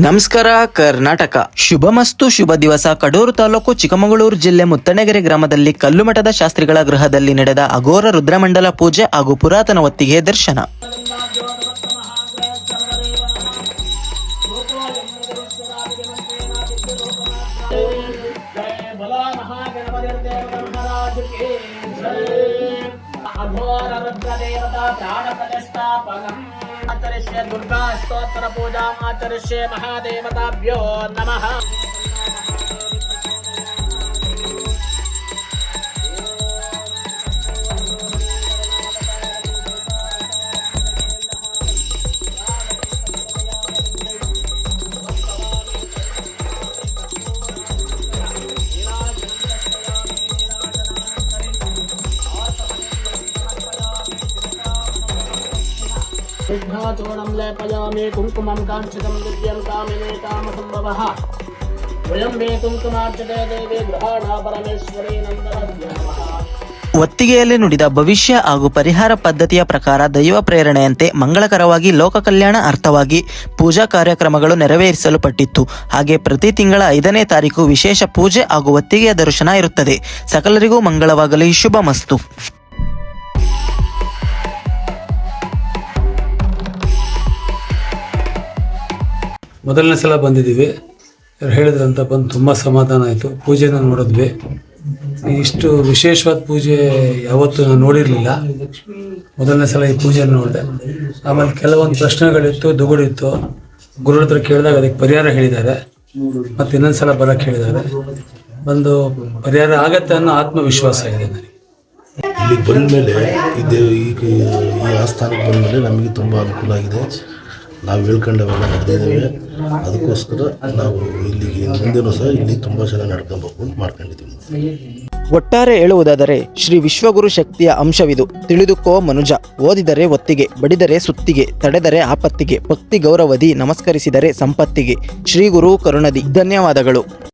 ನಮಸ್ಕಾರ, ಕರ್ನಾಟಕ. ಶುಭಮಸ್ತು, ಶುಭ ದಿವಸ. ಕಡೂರು ತಾಲೂಕು ಚಿಕ್ಕಮಗಳೂರು ಜಿಲ್ಲೆ ಮುತ್ತಣಗೆರೆ ಗ್ರಾಮದಲ್ಲಿ ಕಲ್ಲುಮಠದ ಶಾಸ್ತ್ರಿಗಳ ಗೃಹದಲ್ಲಿ ನಡೆದ ಅಘೋರ ರುದ್ರಮಂಡಲ ಪೂಜೆ ಹಾಗೂ ಪುರಾತನ ಒತ್ತಿಗೆ ದರ್ಶನ. जय దుర్గా స్తోత్ర పూజామాచరిష్యే మహాదేవతాభ్యో నమ. विघ्नाचूर्णं लेपयामि कुङ्कुमं काञ्चितं दिव्यं कामिने कामसम्भवः वयं मे कुङ्कुमार्चते देवी गृहाणा परमेश्वरी नन्दनद्यामः ಒತ್ತಿಗೆಯಲ್ಲಿ ನುಡಿದ ಭವಿಷ್ಯ ಹಾಗೂ ಪರಿಹಾರ ಪದ್ಧತಿಯ ಪ್ರಕಾರ ದೈವ ಪ್ರೇರಣೆಯಂತೆ ಮಂಗಳಕರವಾಗಿ ಲೋಕ ಕಲ್ಯಾಣ ಅರ್ಥವಾಗಿ ಪೂಜಾ ಕಾರ್ಯಕ್ರಮಗಳು ನೆರವೇರಿಸಲ್ಪಟ್ಟಿತ್ತು ಹಾಗೆ ಪ್ರತಿ ತಿಂಗಳ ಐದನೇ ತಾರೀಕು ವಿಶೇಷ ಪೂಜೆ ಹಾಗೂ ಒತ್ತಿಗೆಯ ದರ್ಶನ ಇರುತ್ತದೆ ಸಕಲರಿಗೂ ಮಂಗಳವಾಗಲಿ ಶುಭ ಮಸ್ತು ಮೊದಲನೇ ಸಲ ಬಂದಿದ್ದೀವಿ. ಅವ್ರು ಹೇಳಿದ್ರಂತ ಬಂದು ತುಂಬ ಸಮಾಧಾನ ಆಯಿತು. ಪೂಜೆನ ನೋಡಿದ್ವಿ. ಇಷ್ಟು ವಿಶೇಷವಾದ ಪೂಜೆ ಯಾವತ್ತೂ ನಾನು ನೋಡಿರಲಿಲ್ಲ. ಮೊದಲನೇ ಸಲ ಈ ಪೂಜೆ ನೋಡಿದೆ. ಆಮೇಲೆ ಕೆಲವೊಂದು ಪ್ರಶ್ನೆಗಳಿತ್ತು ದುಗುಡಿತ್ತು ಗುರು ಹತ್ರ ಕೇಳಿದಾಗ ಅದಕ್ಕೆ ಪರಿಹಾರ ಹೇಳಿದ್ದಾರೆ. ಮತ್ತು ಇನ್ನೊಂದು ಸಲ ಬರೋಕ್ಕೆ ಹೇಳಿದ್ದಾರೆ. ಒಂದು ಪರಿಹಾರ ಆಗತ್ತೆ ಅನ್ನೋ ಆತ್ಮವಿಶ್ವಾಸ ಇದೆ ನನಗೆ. ಇಲ್ಲಿಗೆ ಬಂದಮೇಲೆ ಇದು ಈ ಆಸ್ಥಾನಕ್ಕೆ ಬಂದಮೇಲೆ ನಮಗೆ ತುಂಬ ಅನುಕೂಲ ಆಗಿದೆ. ನಾವು ಹೇಳ್ಕೊಂಡವೆಲ್ಲ ನಡೆದಿದ್ದೇವೆ ಅದಕ್ಕೋಸ್ಕರ ನಾವು ಇಲ್ಲಿಗೆ ಮುಂದೆನೂ ಸಹ ಇಲ್ಲಿ ತುಂಬ ಚೆನ್ನಾಗಿ ನಡ್ಕೊಬೇಕು ಅಂತ ಮಾಡ್ಕೊಂಡಿದ್ದೀವಿ. ಒಟ್ಟಾರೆ ಹೇಳುವುದಾದರೆ, ಶ್ರೀ ವಿಶ್ವಗುರು ಶಕ್ತಿಯ ಅಂಶವಿದು. ತಿಳಿದುಕೋ ಮನುಜ. ಓದಿದರೆ ಒತ್ತಿಗೆ, ಬಡಿದರೆ ಸುತ್ತಿಗೆ, ತಡೆದರೆ ಆಪತ್ತಿಗೆ, ಭಕ್ತಿ ಗೌರವದಿ ನಮಸ್ಕರಿಸಿದರೆ ಸಂಪತ್ತಿಗೆ. ಶ್ರೀ ಗುರು ಕರುಣದಿ. ಧನ್ಯವಾದಗಳು.